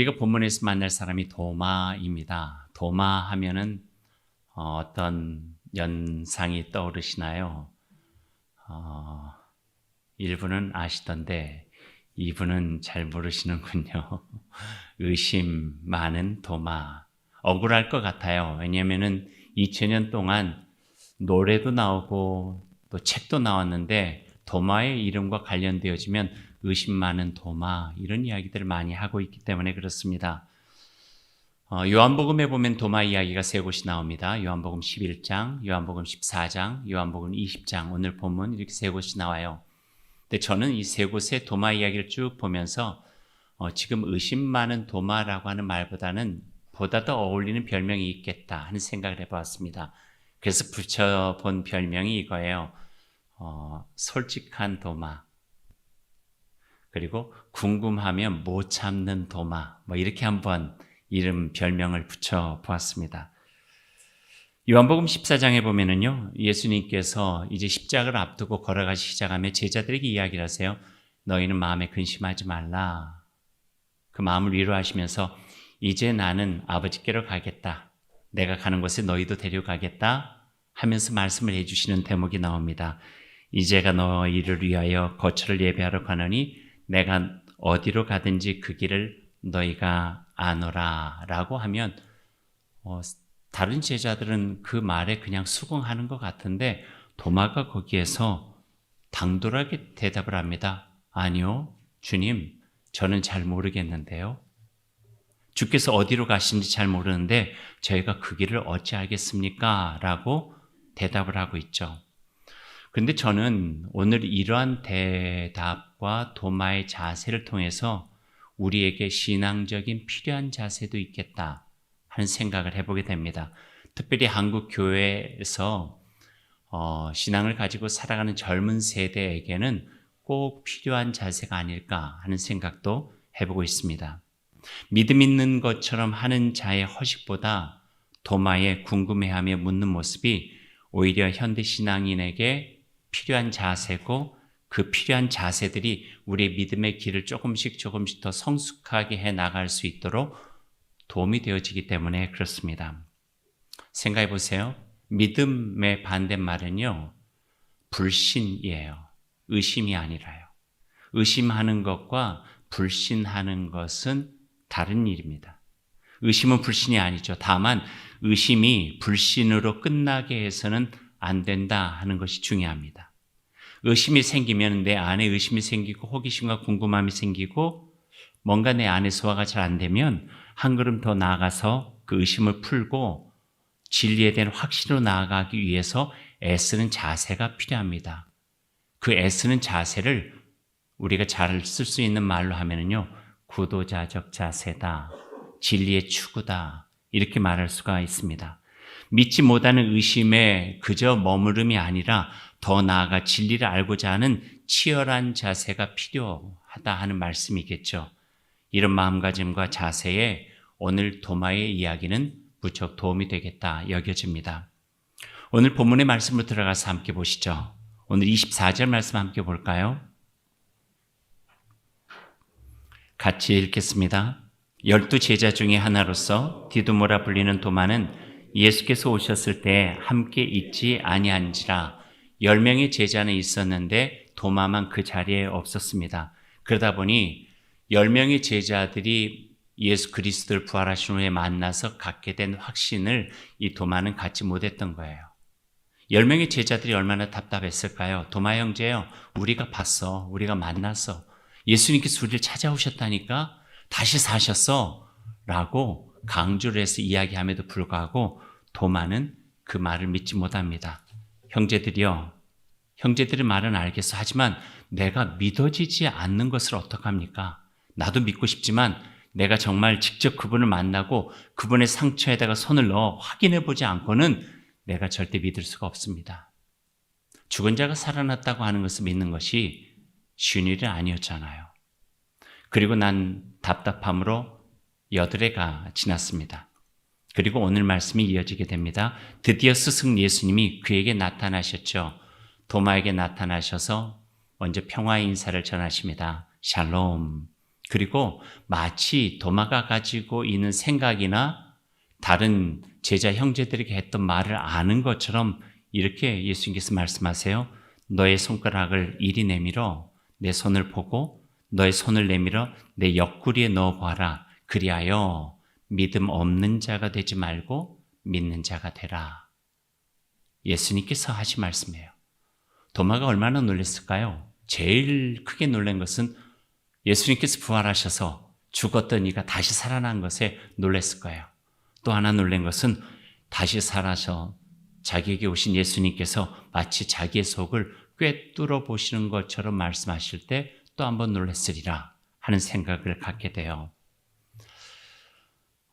우리가 본문에서 만날 사람이 도마입니다. 도마 하면은 어, 어떤 연상이 떠오르시나요? 어, 일부는 아시던데 이분은 잘 모르시는군요. 의심 많은 도마. 억울할 것 같아요. 왜냐면은 2000년 동안 노래도 나오고 또 책도 나왔는데 도마의 이름과 관련되어지면 의심 많은 도마 이런 이야기들을 많이 하고 있기 때문에 그렇습니다. 어, 요한복음에 보면 도마 이야기가 세 곳이 나옵니다. 요한복음 11장, 요한복음 14장, 요한복음 20장 오늘 본문 이렇게 세 곳이 나와요. 근데 저는 이 세 곳의 도마 이야기를 쭉 보면서 어, 지금 의심 많은 도마라고 하는 말보다는 보다 더 어울리는 별명이 있겠다 하는 생각을 해보았습니다. 그래서 붙여본 별명이 이거예요. 어, 솔직한 도마. 그리고 궁금하면 못 참는 도마. 뭐 이렇게 한번 이름 별명을 붙여 보았습니다. 요한복음 14장에 보면은요. 예수님께서 이제 십자가를 앞두고 걸어가시 시작하며 제자들에게 이야기를 하세요. 너희는 마음에 근심하지 말라. 그 마음을 위로하시면서 이제 나는 아버지께로 가겠다. 내가 가는 곳에 너희도 데려가겠다. 하면서 말씀을 해주시는 대목이 나옵니다. 이제가 너희를 위하여 거처를 예배하러 가느니 내가 어디로 가든지 그 길을 너희가 아노라 라고 하면 어, 다른 제자들은 그 말에 그냥 수긍하는 것 같은데 도마가 거기에서 당돌하게 대답을 합니다. 아니요, 주님, 저는 잘 모르겠는데요. 주께서 어디로 가신지 잘 모르는데 저희가 그 길을 어찌 알겠습니까? 라고 대답을 하고 있죠. 근데 저는 오늘 이러한 대답과 도마의 자세를 통해서 우리에게 신앙적인 필요한 자세도 있겠다 하는 생각을 해보게 됩니다. 특별히 한국 교회에서 어, 신앙을 가지고 살아가는 젊은 세대에게는 꼭 필요한 자세가 아닐까 하는 생각도 해보고 있습니다. 믿음 있는 것처럼 하는 자의 허식보다 도마에 궁금해하며 묻는 모습이 오히려 현대 신앙인에게 필요한 자세고 그 필요한 자세들이 우리의 믿음의 길을 조금씩 조금씩 더 성숙하게 해 나갈 수 있도록 도움이 되어지기 때문에 그렇습니다. 생각해 보세요. 믿음의 반대말은요, 불신이에요. 의심이 아니라요. 의심하는 것과 불신하는 것은 다른 일입니다. 의심은 불신이 아니죠. 다만 의심이 불신으로 끝나게 해서는 안 된다 하는 것이 중요합니다. 의심이 생기면 내 안에 의심이 생기고 호기심과 궁금함이 생기고 뭔가 내 안에 소화가 잘 안 되면 한 걸음 더 나아가서 그 의심을 풀고 진리에 대한 확신으로 나아가기 위해서 애쓰는 자세가 필요합니다. 그 애쓰는 자세를 우리가 잘 쓸 수 있는 말로 하면은요, 구도자적 자세다, 진리의 추구다, 이렇게 말할 수가 있습니다. 믿지 못하는 의심에 그저 머무름이 아니라 더 나아가 진리를 알고자 하는 치열한 자세가 필요하다 하는 말씀이겠죠. 이런 마음가짐과 자세에 오늘 도마의 이야기는 무척 도움이 되겠다 여겨집니다. 오늘 본문의 말씀으로 들어가서 함께 보시죠. 오늘 24절 말씀 함께 볼까요? 같이 읽겠습니다. 열두 제자 중에 하나로서 디두모라 불리는 도마는 예수께서 오셨을 때 함께 있지 아니한지라 열 명의 제자는 있었는데 도마만 그 자리에 없었습니다. 그러다 보니 열 명의 제자들이 예수 그리스도를 부활하신 후에 만나서 갖게 된 확신을 이 도마는 갖지 못했던 거예요. 열 명의 제자들이 얼마나 답답했을까요? 도마 형제요, 우리가 봤어, 우리가 만났어. 예수님께서 우리를 찾아오셨다니까 다시 사셨어. 라고 강조를 해서 이야기함에도 불구하고 도마는 그 말을 믿지 못합니다. 형제들이요. 형제들의 말은 알겠어. 하지만 내가 믿어지지 않는 것을 어떡합니까? 나도 믿고 싶지만 내가 정말 직접 그분을 만나고 그분의 상처에다가 손을 넣어 확인해 보지 않고는 내가 절대 믿을 수가 없습니다. 죽은 자가 살아났다고 하는 것을 믿는 것이 쉬운 일이 아니었잖아요. 그리고 난 답답함으로 여드레가 지났습니다. 그리고 오늘 말씀이 이어지게 됩니다. 드디어 스승 예수님이 그에게 나타나셨죠. 도마에게 나타나셔서 먼저 평화의 인사를 전하십니다. 샬롬. 그리고 마치 도마가 가지고 있는 생각이나 다른 제자 형제들에게 했던 말을 아는 것처럼 이렇게 예수님께서 말씀하세요. 너의 손가락을 이리 내밀어 내 손을 보고 너의 손을 내밀어 내 옆구리에 넣어 봐라. 그리하여 믿음 없는 자가 되지 말고 믿는 자가 되라. 예수님께서 하신 말씀이에요. 도마가 얼마나 놀랐을까요? 제일 크게 놀란 것은 예수님께서 부활하셔서 죽었던 이가 다시 살아난 것에 놀랐을 거예요. 또 하나 놀란 것은 다시 살아서 자기에게 오신 예수님께서 마치 자기의 속을 꿰뚫어 보시는 것처럼 말씀하실 때 또 한 번 놀랐으리라 하는 생각을 갖게 돼요.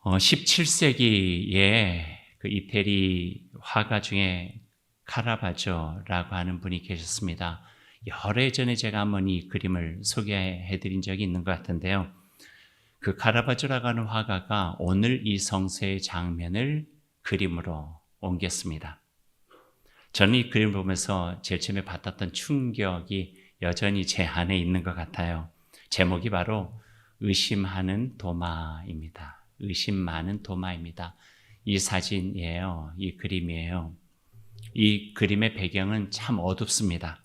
어, 17세기에 그 이태리 화가 중에 카라바조라고 하는 분이 계셨습니다. 여러 해 전에 제가 한번 이 그림을 소개해 드린 적이 있는 것 같은데요. 그 카라바조라고 하는 화가가 오늘 이 성서의 장면을 그림으로 옮겼습니다. 저는 이 그림을 보면서 제일 처음에 받았던 충격이 여전히 제 안에 있는 것 같아요. 제목이 바로 의심하는 도마입니다. 의심 많은 도마입니다. 이 사진이에요. 이 그림이에요. 이 그림의 배경은 참 어둡습니다.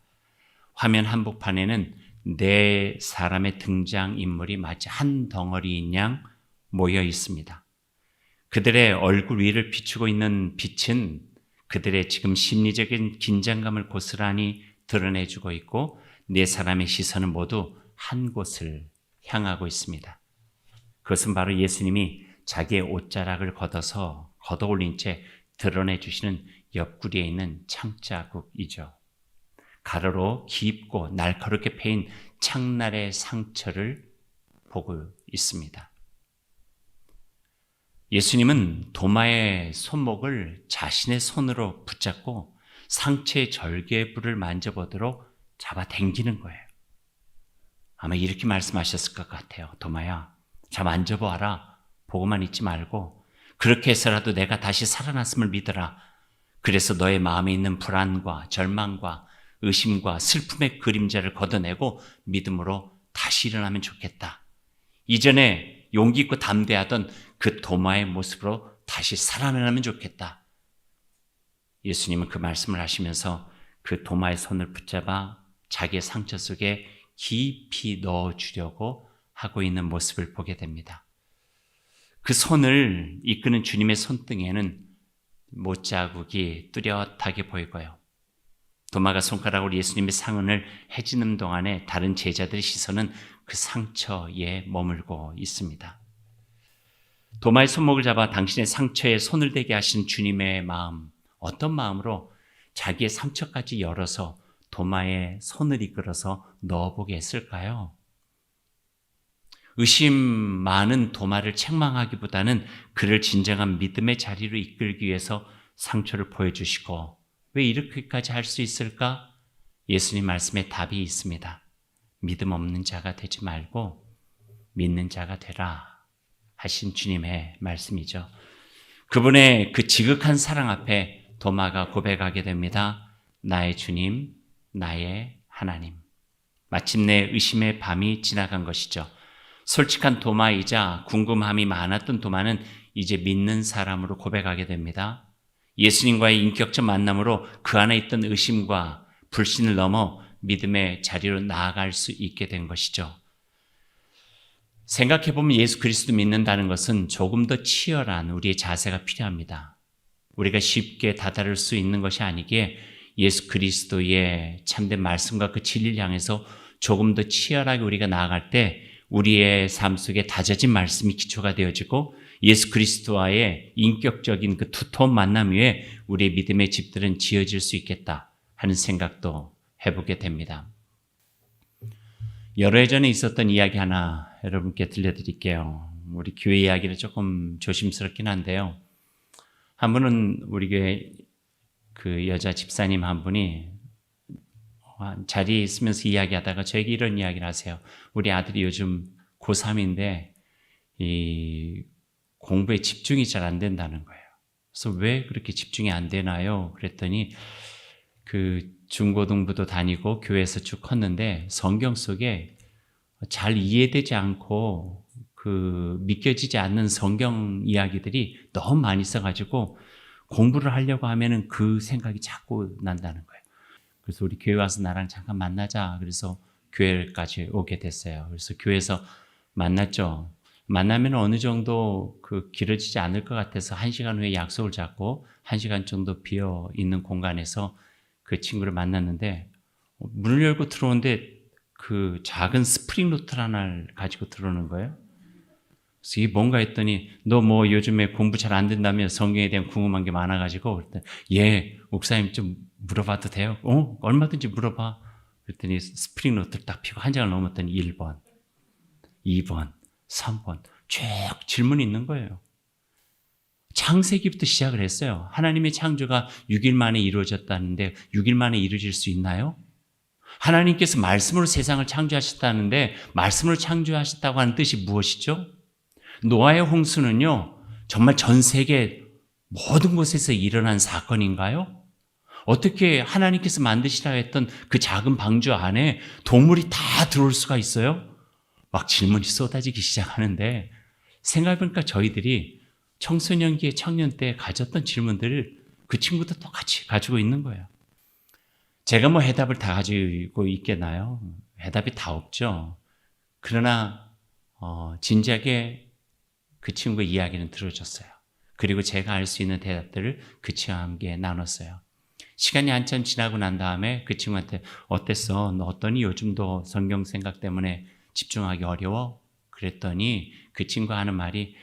화면 한복판에는 네 사람의 등장 인물이 마치 한 덩어리인 양 모여 있습니다. 그들의 얼굴 위를 비추고 있는 빛은 그들의 지금 심리적인 긴장감을 고스란히 드러내주고 있고 네 사람의 시선은 모두 한 곳을 향하고 있습니다. 그것은 바로 예수님이 자기의 옷자락을 걷어서 걷어 올린 채 드러내 주시는 옆구리에 있는 창자국이죠. 가로로 깊고 날카롭게 패인 창날의 상처를 보고 있습니다. 예수님은 도마의 손목을 자신의 손으로 붙잡고 상체의 절개부를 만져보도록 잡아 당기는 거예요. 아마 이렇게 말씀하셨을 것 같아요. 도마야, 자 만져보아라. 보고만 있지 말고 그렇게 해서라도 내가 다시 살아났음을 믿어라. 그래서 너의 마음에 있는 불안과 절망과 의심과 슬픔의 그림자를 걷어내고 믿음으로 다시 일어나면 좋겠다. 이전에 용기 있고 담대하던 그 도마의 모습으로 다시 살아나면 좋겠다. 예수님은 그 말씀을 하시면서 그 도마의 손을 붙잡아 자기의 상처 속에 깊이 넣어 주려고 하고 있는 모습을 보게 됩니다. 그 손을 이끄는 주님의 손등에는 못자국이 뚜렷하게 보이고요. 도마가 손가락으로 예수님의 상흔을 해지는 동안에 다른 제자들의 시선은 그 상처에 머물고 있습니다. 도마의 손목을 잡아 당신의 상처에 손을 대게 하신 주님의 마음, 어떤 마음으로 자기의 상처까지 열어서 도마에 손을 이끌어서 넣어보게 했을까요? 의심 많은 도마를 책망하기보다는 그를 진정한 믿음의 자리로 이끌기 위해서 상처를 보여주시고 왜 이렇게까지 할 수 있을까? 예수님 말씀에 답이 있습니다. 믿음 없는 자가 되지 말고 믿는 자가 되라 하신 주님의 말씀이죠. 그분의 그 지극한 사랑 앞에 도마가 고백하게 됩니다. 나의 주님, 나의 하나님. 마침내 의심의 밤이 지나간 것이죠. 솔직한 도마이자 궁금함이 많았던 도마는 이제 믿는 사람으로 고백하게 됩니다. 예수님과의 인격적 만남으로 그 안에 있던 의심과 불신을 넘어 믿음의 자리로 나아갈 수 있게 된 것이죠. 생각해보면 예수 그리스도 믿는다는 것은 조금 더 치열한 우리의 자세가 필요합니다. 우리가 쉽게 다다를 수 있는 것이 아니기에 예수 그리스도의 참된 말씀과 그 진리를 향해서 조금 더 치열하게 우리가 나아갈 때 우리의 삶 속에 다져진 말씀이 기초가 되어지고 예수 그리스도와의 인격적인 그 두터운 만남 위에 우리의 믿음의 집들은 지어질 수 있겠다 하는 생각도 해보게 됩니다. 여러 해 전에 있었던 이야기 하나 여러분께 들려드릴게요. 우리 교회 이야기를 조금 조심스럽긴 한데요. 한 분은 우리 교회 그 여자 집사님 한 분이 자리에 있으면서 이야기하다가 저에게 이런 이야기를 하세요. 우리 아들이 요즘 고3인데 이 공부에 집중이 잘 안 된다는 거예요. 그래서 왜 그렇게 집중이 안 되나요? 그랬더니 그 중고등부도 다니고 교회에서 쭉 컸는데 성경 속에 잘 이해되지 않고 그 믿겨지지 않는 성경 이야기들이 너무 많이 있어가지고 공부를 하려고 하면은 그 생각이 자꾸 난다는 거예요. 그래서 우리 교회 와서 나랑 잠깐 만나자. 그래서 교회까지 오게 됐어요. 그래서 교회에서 만났죠. 만나면 어느 정도 그 길어지지 않을 것 같아서 한 시간 후에 약속을 잡고 한 시간 정도 비어 있는 공간에서 그 친구를 만났는데 문을 열고 들어오는데 그 작은 스프링 노트 하나를 가지고 들어오는 거예요. 이게 뭔가 했더니 너 뭐 요즘에 공부 잘 안 된다며 성경에 대한 궁금한 게 많아가지고 그랬더니 예 목사님 좀 물어봐도 돼요? 어 얼마든지 물어봐. 그랬더니 스프링 노트를 딱 피고 한 장을 넘었더니 1번, 2번, 3번 쭉 질문이 있는 거예요. 창세기부터 시작을 했어요. 하나님의 창조가 6일 만에 이루어졌다는데 6일 만에 이루어질 수 있나요? 하나님께서 말씀으로 세상을 창조하셨다는데 말씀으로 창조하셨다고 하는 뜻이 무엇이죠? 노아의 홍수는요, 정말 전 세계 모든 곳에서 일어난 사건인가요? 어떻게 하나님께서 만드시라 했던 그 작은 방주 안에 동물이 다 들어올 수가 있어요? 막 질문이 쏟아지기 시작하는데 생각해보니까 저희들이 청소년기에 청년 때 가졌던 질문들을 그 친구도 똑같이 가지고 있는 거예요. 제가 뭐 해답을 다 가지고 있겠나요? 해답이 다 없죠. 그러나 어, 진작에 그 친구의 이야기는 들어줬어요. 그리고 제가 알 수 있는 대답들을 그 친구와 함께 나눴어요. 시간이 한참 지나고 난 다음에 그 친구한테 어땠어? 너 어떠니? 요즘도 성경 생각 때문에 집중하기 어려워? 그랬더니 그 친구가 하는 말이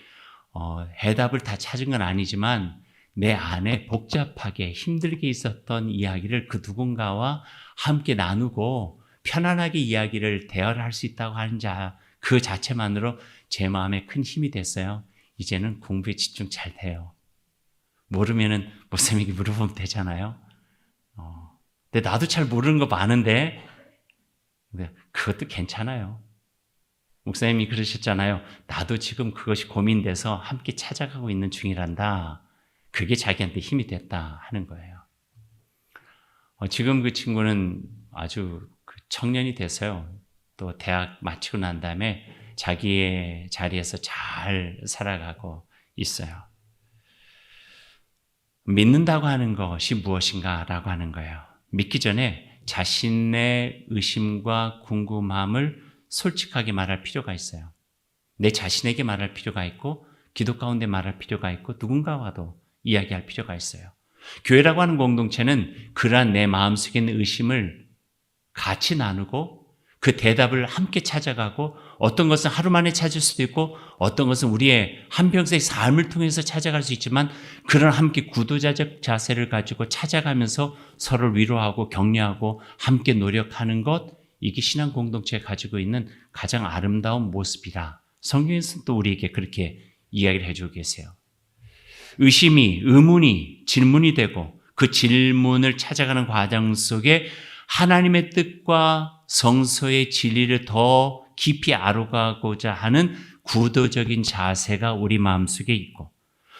어, 해답을 다 찾은 건 아니지만 내 안에 복잡하게 힘들게 있었던 이야기를 그 누군가와 함께 나누고 편안하게 이야기를 대화를 할 수 있다고 하는 자, 그 자체만으로 제 마음에 큰 힘이 됐어요. 이제는 공부에 집중 잘 돼요. 모르면은 목사님에게 물어보면 되잖아요. 어, 근데 나도 잘 모르는 거 많은데, 근데 그것도 괜찮아요. 목사님이 그러셨잖아요. 나도 지금 그것이 고민돼서 함께 찾아가고 있는 중이란다. 그게 자기한테 힘이 됐다 하는 거예요. 어, 지금 그 친구는 아주 그 청년이 돼서요. 또 대학 마치고 난 다음에 자기의 자리에서 잘 살아가고 있어요. 믿는다고 하는 것이 무엇인가라고 하는 거예요. 믿기 전에 자신의 의심과 궁금함을 솔직하게 말할 필요가 있어요. 내 자신에게 말할 필요가 있고, 기도 가운데 말할 필요가 있고, 누군가와도 이야기할 필요가 있어요. 교회라고 하는 공동체는 그러한 내 마음속에 있는 의심을 같이 나누고 그 대답을 함께 찾아가고 어떤 것은 하루 만에 찾을 수도 있고 어떤 것은 우리의 한평생의 삶을 통해서 찾아갈 수 있지만 그런 함께 구도자적 자세를 가지고 찾아가면서 서로를 위로하고 격려하고 함께 노력하는 것 이게 신앙 공동체가 가지고 있는 가장 아름다운 모습이라 성경에서는 또 우리에게 그렇게 이야기를 해주고 계세요. 의심이 의문이 질문이 되고 그 질문을 찾아가는 과정 속에 하나님의 뜻과 성서의 진리를 더 깊이 알아가고자 하는 구도적인 자세가 우리 마음속에 있고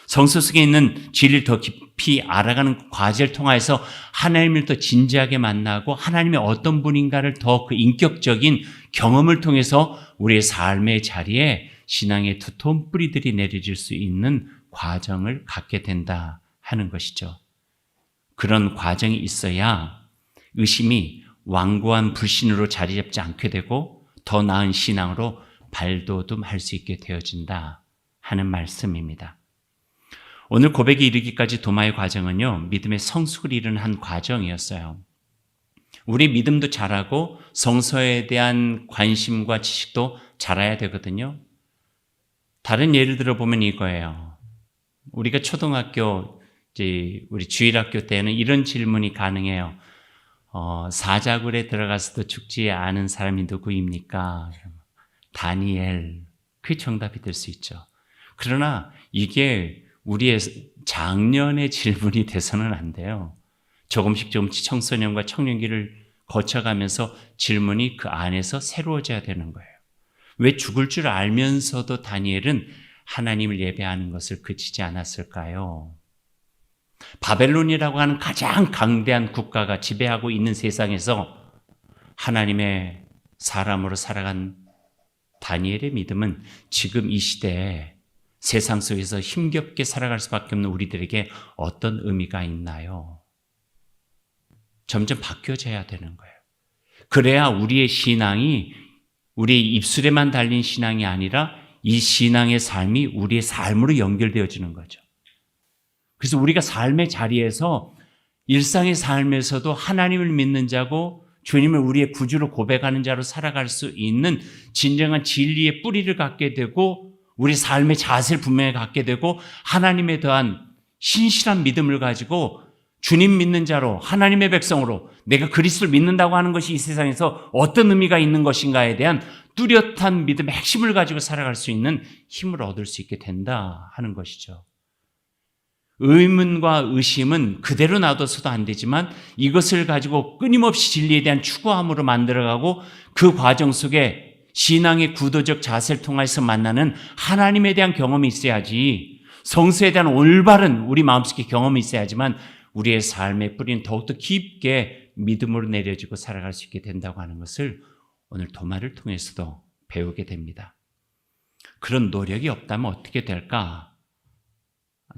성서 속에 있는 진리를 더 깊이 알아가는 과제를 통하여서 하나님을 더 진지하게 만나고 하나님의 어떤 분인가를 더 그 인격적인 경험을 통해서 우리의 삶의 자리에 신앙의 두터운 뿌리들이 내려질 수 있는 과정을 갖게 된다 하는 것이죠. 그런 과정이 있어야 의심이 완고한 불신으로 자리 잡지 않게 되고 더 나은 신앙으로 발돋움할 수 있게 되어진다 하는 말씀입니다. 오늘 고백에 이르기까지 도마의 과정은요, 믿음의 성숙을 이루는 한 과정이었어요. 우리 믿음도 자라고 성서에 대한 관심과 지식도 자라야 되거든요. 다른 예를 들어 보면 이거예요. 우리가 초등학교, 우리 주일학교 때는 이런 질문이 가능해요. 어, 사자굴에 들어가서도 죽지 않은 사람이 누구입니까? 다니엘. 그게 정답이 될 수 있죠. 그러나 이게 우리의 작년의 질문이 돼서는 안 돼요. 조금씩 조금씩 청소년과 청년기를 거쳐가면서 질문이 그 안에서 새로워져야 되는 거예요. 왜 죽을 줄 알면서도 다니엘은 하나님을 예배하는 것을 그치지 않았을까요? 바벨론이라고 하는 가장 강대한 국가가 지배하고 있는 세상에서 하나님의 사람으로 살아간 다니엘의 믿음은 지금 이 시대에 세상 속에서 힘겹게 살아갈 수밖에 없는 우리들에게 어떤 의미가 있나요? 점점 바뀌어져야 되는 거예요. 그래야 우리의 신앙이 우리의 입술에만 달린 신앙이 아니라 이 신앙의 삶이 우리의 삶으로 연결되어지는 거죠. 그래서 우리가 삶의 자리에서 일상의 삶에서도 하나님을 믿는 자고 주님을 우리의 구주로 고백하는 자로 살아갈 수 있는 진정한 진리의 뿌리를 갖게 되고 우리 삶의 자세를 분명히 갖게 되고 하나님에 대한 신실한 믿음을 가지고 주님 믿는 자로 하나님의 백성으로 내가 그리스도를 믿는다고 하는 것이 이 세상에서 어떤 의미가 있는 것인가에 대한 뚜렷한 믿음의 핵심을 가지고 살아갈 수 있는 힘을 얻을 수 있게 된다 하는 것이죠. 의문과 의심은 그대로 놔둬서도 안 되지만 이것을 가지고 끊임없이 진리에 대한 추구함으로 만들어가고 그 과정 속에 신앙의 구도적 자세를 통해서 만나는 하나님에 대한 경험이 있어야지 성수에 대한 올바른 우리 마음속의 경험이 있어야지만 우리의 삶의 뿌리는 더욱더 깊게 믿음으로 내려지고 살아갈 수 있게 된다고 하는 것을 오늘 도마를 통해서도 배우게 됩니다. 그런 노력이 없다면 어떻게 될까?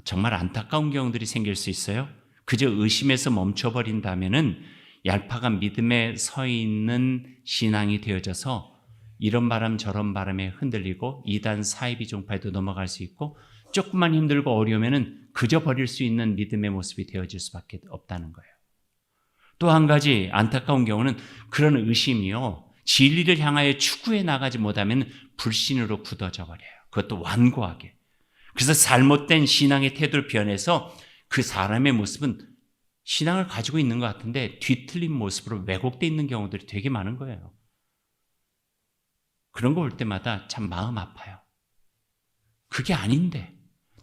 정말 안타까운 경우들이 생길 수 있어요. 그저 의심에서 멈춰버린다면은 얄팍한 믿음에 서 있는 신앙이 되어져서 이런 바람 저런 바람에 흔들리고 이단 사이비 종파에도 넘어갈 수 있고 조금만 힘들고 어려우면은 그저 버릴 수 있는 믿음의 모습이 되어질 수밖에 없다는 거예요. 또 한 가지 안타까운 경우는 그런 의심이요. 진리를 향하여 추구해 나가지 못하면 불신으로 굳어져 버려요. 그것도 완고하게. 그래서 잘못된 신앙의 태도를 변해서 그 사람의 모습은 신앙을 가지고 있는 것 같은데 뒤틀린 모습으로 왜곡되어 있는 경우들이 되게 많은 거예요. 그런 거 볼 때마다 참 마음 아파요. 그게 아닌데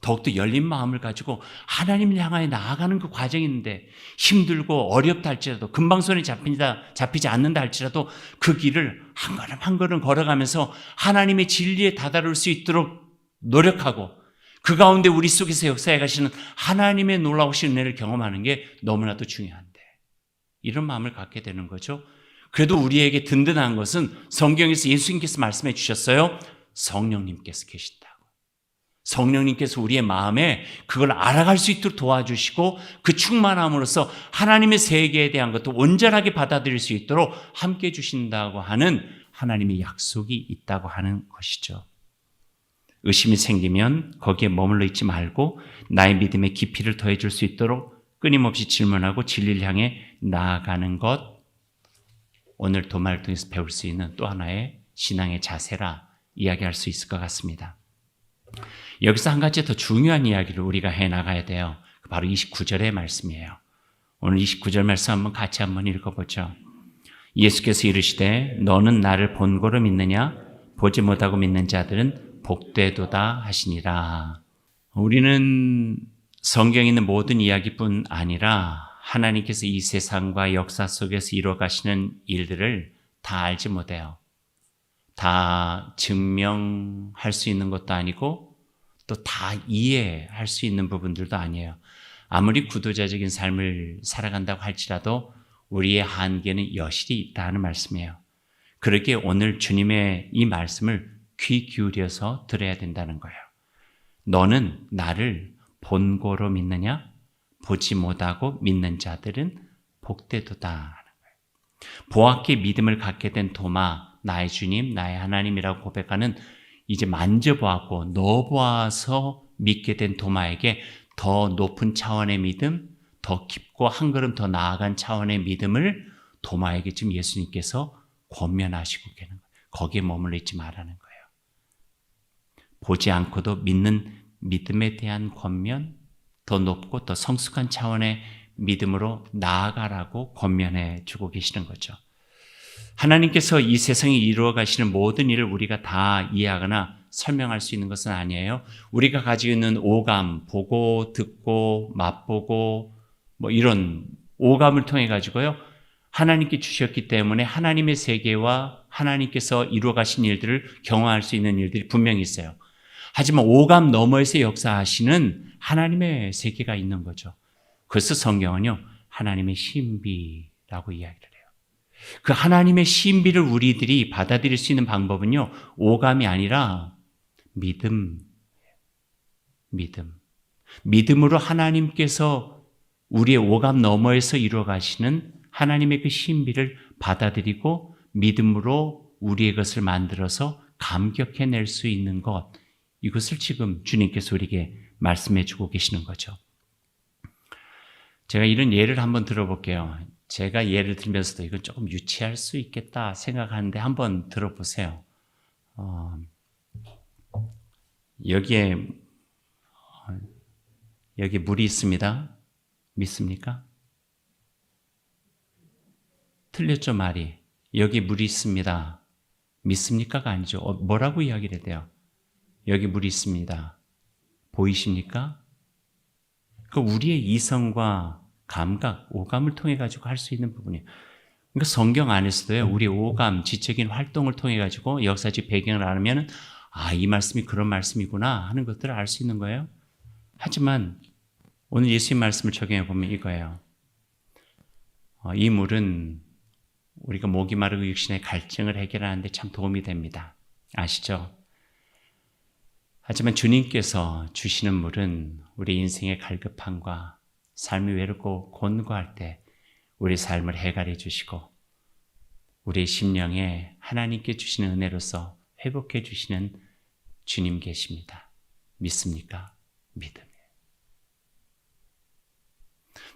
더욱더 열린 마음을 가지고 하나님을 향하여 나아가는 그 과정인데 힘들고 어렵다 할지라도 금방 손에 잡힌다, 잡히지 않는다 할지라도 그 길을 한 걸음 한 걸음 걸어가면서 하나님의 진리에 다다를 수 있도록 노력하고 그 가운데 우리 속에서 역사해 가시는 하나님의 놀라우신 은혜를 경험하는 게 너무나도 중요한데 이런 마음을 갖게 되는 거죠. 그래도 우리에게 든든한 것은 성경에서 예수님께서 말씀해 주셨어요. 성령님께서 계신다고. 성령님께서 우리의 마음에 그걸 알아갈 수 있도록 도와주시고 그 충만함으로써 하나님의 세계에 대한 것도 온전하게 받아들일 수 있도록 함께 해 주신다고 하는 하나님의 약속이 있다고 하는 것이죠. 의심이 생기면 거기에 머물러 있지 말고 나의 믿음의 깊이를 더해 줄 수 있도록 끊임없이 질문하고 진리를 향해 나아가는 것 오늘 도마를 통해서 배울 수 있는 또 하나의 신앙의 자세라 이야기할 수 있을 것 같습니다. 여기서 한 가지 더 중요한 이야기를 우리가 해 나가야 돼요. 바로 29절의 말씀이에요. 오늘 29절 말씀 한번 같이 한번 읽어보죠. 예수께서 이르시되 너는 나를 본고로 믿느냐 보지 못하고 믿는 자들은 복되도다 하시니라. 우리는 성경에 있는 모든 이야기뿐 아니라 하나님께서 이 세상과 역사 속에서 이루어 가시는 일들을 다 알지 못해요. 다 증명할 수 있는 것도 아니고 또 다 이해할 수 있는 부분들도 아니에요. 아무리 구도자적인 삶을 살아간다고 할지라도 우리의 한계는 여실히 있다 하는 말씀이에요. 그렇게 오늘 주님의 이 말씀을 귀 기울여서 들어야 된다는 거예요. 너는 나를 본고로 믿느냐? 보지 못하고 믿는 자들은 복되도다. 보았기에 믿음을 갖게 된 도마, 나의 주님, 나의 하나님이라고 고백하는 이제 만져보았고 넣어보아서 믿게 된 도마에게 더 높은 차원의 믿음, 더 깊고 한 걸음 더 나아간 차원의 믿음을 도마에게 지금 예수님께서 권면하시고 계는 거예요. 거기에 머물러 있지 말라는 거예요. 보지 않고도 믿는 믿음에 대한 권면, 더 높고 더 성숙한 차원의 믿음으로 나아가라고 권면해 주고 계시는 거죠. 하나님께서 이 세상에 이루어 가시는 모든 일을 우리가 다 이해하거나 설명할 수 있는 것은 아니에요. 우리가 가지고 있는 오감, 보고, 듣고, 맛보고, 뭐 이런 오감을 통해 가지고요. 하나님께 주셨기 때문에 하나님의 세계와 하나님께서 이루어 가신 일들을 경험할 수 있는 일들이 분명히 있어요. 하지만 오감 너머에서 역사하시는 하나님의 세계가 있는 거죠. 그래서 성경은요, 하나님의 신비라고 이야기를 해요. 그 하나님의 신비를 우리들이 받아들일 수 있는 방법은요, 오감이 아니라 믿음, 믿음. 믿음으로 하나님께서 우리의 오감 너머에서 이루어 가시는 하나님의 그 신비를 받아들이고 믿음으로 우리의 것을 만들어서 감격해낼 수 있는 것. 이것을 지금 주님께서 우리에게 말씀해 주고 계시는 거죠. 제가 이런 예를 한번 들어볼게요. 제가 예를 들면서도 이건 조금 유치할 수 있겠다 생각하는데 한번 들어보세요. 어, 여기에 어, 여기 물이 있습니다. 믿습니까? 틀렸죠 말이. 여기 물이 있습니다. 믿습니까가 아니죠. 어, 뭐라고 이야기를 해야 돼요? 여기 물이 있습니다. 보이십니까? 그 우리의 이성과 감각, 오감을 통해 가지고 할 수 있는 부분이에요. 그러니까 성경 안에서도요, 우리 오감, 지적인 활동을 통해 가지고 역사적 배경을 알면 아, 이 말씀이 그런 말씀이구나 하는 것들을 알 수 있는 거예요. 하지만 오늘 예수님 말씀을 적용해 보면 이거예요. 어, 이 물은 우리가 목이 마르고 육신의 갈증을 해결하는데 참 도움이 됩니다. 아시죠? 하지만 주님께서 주시는 물은 우리 인생의 갈급함과 삶이 외롭고 곤고할 때 우리 삶을 해결해 주시고 우리의 심령에 하나님께 주시는 은혜로서 회복해 주시는 주님 계십니다. 믿습니까? 믿음이에요.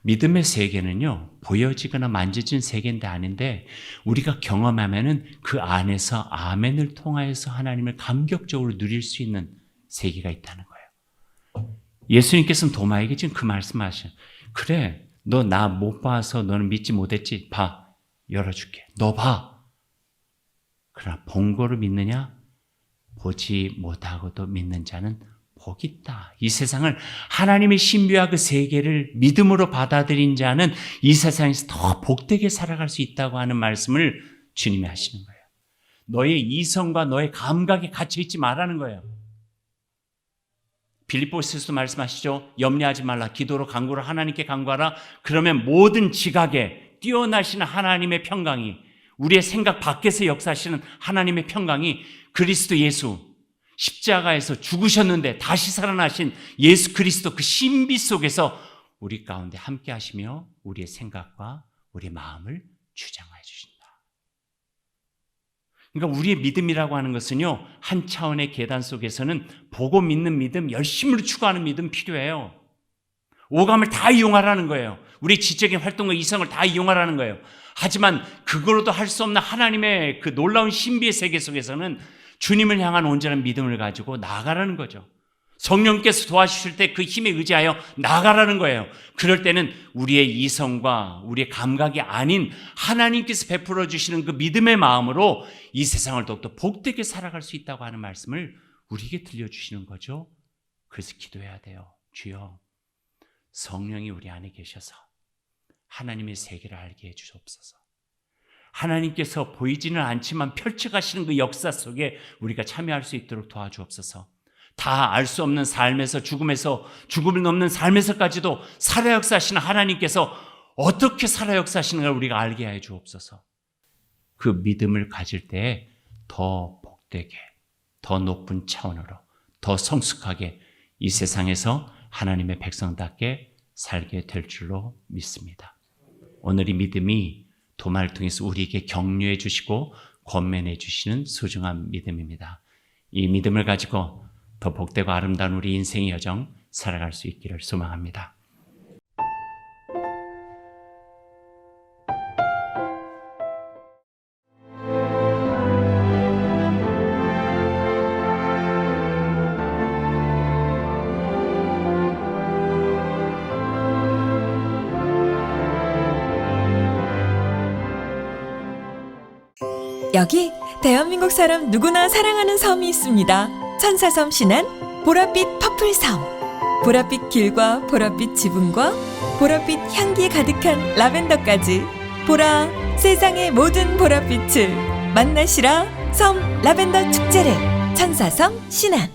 믿음의 세계는요, 보여지거나 만져진 세계인데 아닌데, 우리가 경험하면은 그 안에서 아멘을 통하여서 하나님을 감격적으로 누릴 수 있는 세계가 있다는 거예요. 예수님께서는 도마에게 지금 그 말씀하셔. 그래, 너 나 못 봐서 너는 믿지 못했지? 봐. 열어줄게. 너 봐. 그러나 본 거를 믿느냐? 보지 못하고도 믿는 자는 복이 있다. 이 세상을 하나님의 신비와 그 세계를 믿음으로 받아들인 자는 이 세상에서 더 복되게 살아갈 수 있다고 하는 말씀을 주님이 하시는 거예요. 너의 이성과 너의 감각에 갇혀 있지 말라는 거예요. 빌립보스에서도 말씀하시죠. 염려하지 말라. 기도로 간구를 하나님께 간구하라. 그러면 모든 지각에 뛰어나시는 하나님의 평강이 우리의 생각 밖에서 역사하시는 하나님의 평강이 그리스도 예수 십자가에서 죽으셨는데 다시 살아나신 예수 그리스도 그 신비 속에서 우리 가운데 함께 하시며 우리의 생각과 우리의 마음을 주신다. 그러니까 우리의 믿음이라고 하는 것은요, 한 차원의 계단 속에서는 보고 믿는 믿음, 열심으로 추구하는 믿음 필요해요. 오감을 다 이용하라는 거예요. 우리 지적인 활동과 이성을 다 이용하라는 거예요. 하지만 그거로도 할 수 없는 하나님의 그 놀라운 신비의 세계 속에서는 주님을 향한 온전한 믿음을 가지고 나가라는 거죠. 성령께서 도와주실 때 그 힘에 의지하여 나가라는 거예요. 그럴 때는 우리의 이성과 우리의 감각이 아닌 하나님께서 베풀어 주시는 그 믿음의 마음으로 이 세상을 더욱더 복되게 살아갈 수 있다고 하는 말씀을 우리에게 들려주시는 거죠. 그래서 기도해야 돼요. 주여, 성령이 우리 안에 계셔서 하나님의 세계를 알게 해주옵소서. 하나님께서 보이지는 않지만 펼쳐가시는 그 역사 속에 우리가 참여할 수 있도록 도와주옵소서. 다 알 수 없는 삶에서 죽음에서 죽음을 넘는 삶에서까지도 살아 역사하시는 하나님께서 어떻게 살아 역사하시는가 우리가 알게 해 주옵소서. 그 믿음을 가질 때더 복되게, 더 높은 차원으로, 더 성숙하게 이 세상에서 하나님의 백성답게 살게 될 줄로 믿습니다. 오늘 이 믿음이 도마를 통해서 우리에게 격려해 주시고 권면해 주시는 소중한 믿음입니다. 이 믿음을 가지고 더 복되고 아름다운 우리 인생의 여정 살아갈 수 있기를 소망합니다. 여기 대한민국 사람 누구나 사랑하는 섬이 있습니다. 천사섬 신안 보랏빛 퍼플섬. 보랏빛 길과 보랏빛 지붕과 보랏빛 향기 가득한 라벤더까지 보라 세상의 모든 보랏빛을 만나시라 섬 라벤더 축제를 천사섬 신안.